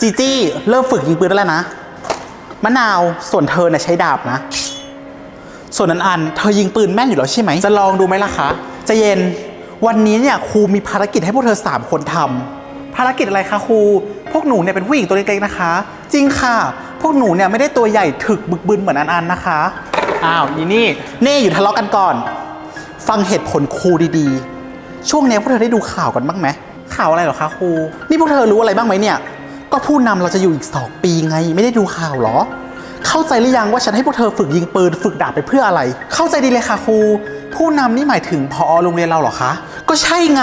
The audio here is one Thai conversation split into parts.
จีจี้เริ่มฝึกยิงปืนได้แล้วนะ มะนาวส่วนเธอเนี่ยใช้ดาบนะ ส่วนอันอันเธอยิงปืนแม่นอยู่แล้วใช่ไหม จะลองดูไหมล่ะคะจะเย็นวันนี้เนี่ยครูมีภารกิจให้พวกเธอ 3 คนทำภารกิจอะไรคะครู พวกหนูเนี่ยเป็นผู้หญิงตัวเล็กๆนะคะ จริงค่ะ พวกหนูเนี่ยไม่ได้ตัวใหญ่ถึกบึกบึนเหมือนอันอันนะคะ อ้าวอีนี่เน่อยู่ทะเลาะกันก่อน ฟังเหตุผลครูดีๆ ช่วงนี้พวกเธอได้ดูข่าวกันบ้างไหมข่าวอะไรหรอคะครู นี่พวกเธอรู้อะไรบ้างไหมเนี่ย ก็ผู้นำเราจะอยู่อีก2ปีไง ไม่ได้ดูข่าวเหรอ เข้าใจหรือยังว่าฉันให้พวกเธอฝึกยิงปืนฝึกดาบไปเพื่ออะไร เข้าใจดีเลยค่ะครู ผู้นำนี่หมายถึงพอโรงเรียนเราเหรอคะ ก็ใช่ไง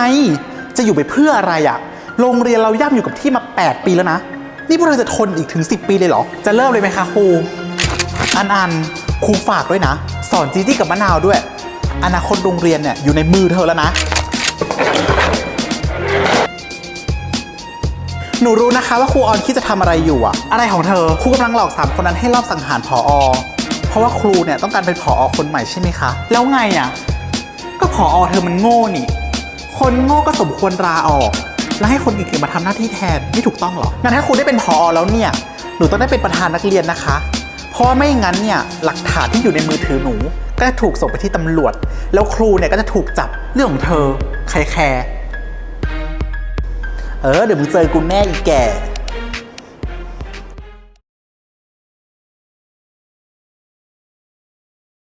จะอยู่ไปเพื่ออะไรอะโรงเรียนเราย่ำอยู่กับที่มา 8 ปีแล้วนะ นี่พวกเธอจะทนอีกถึง 10 ปีเลยเหรอ จะเริ่มเลยไหมคะครู อันอันครูฝากด้วยนะ สอนจีจี้กับมะนาวด้วย อนาคตโรงเรียนเนี่ยอยู่ในมือเธอแล้วนะ หนูรู้นะคะว่าครูออนคิดจะทำอะไรอยู่อะอะไรของเธอครูกำลังหลอกสามคนนั้นให้รอบสังหารผออเพราะว่าครูเนี่ยต้องการเป็นผออคนใหม่ใช่ไหมคะ แล้วไงอะก็ผออเธอมันโง่นี่ คนโง่ก็สมควรลาออก แล้วให้คนเก่งๆมาทำหน้าที่แทนไม่ถูกต้องหรองั้นถ้าครูได้เป็นผออแล้วเนี่ยหนูต้องได้เป็นประธานนักเรียนนะคะ เพราะว่าไม่งั้นเนี่ยหลักฐานที่อยู่ในมือถือหนู ก็จะถูกส่งไปที่ตำรวจ แล้วครูเนี่ยก็จะถูกจับเรื่องของเธอใครแคร์ เออเดี๋ยวมึงเจอกูแน่อีแก่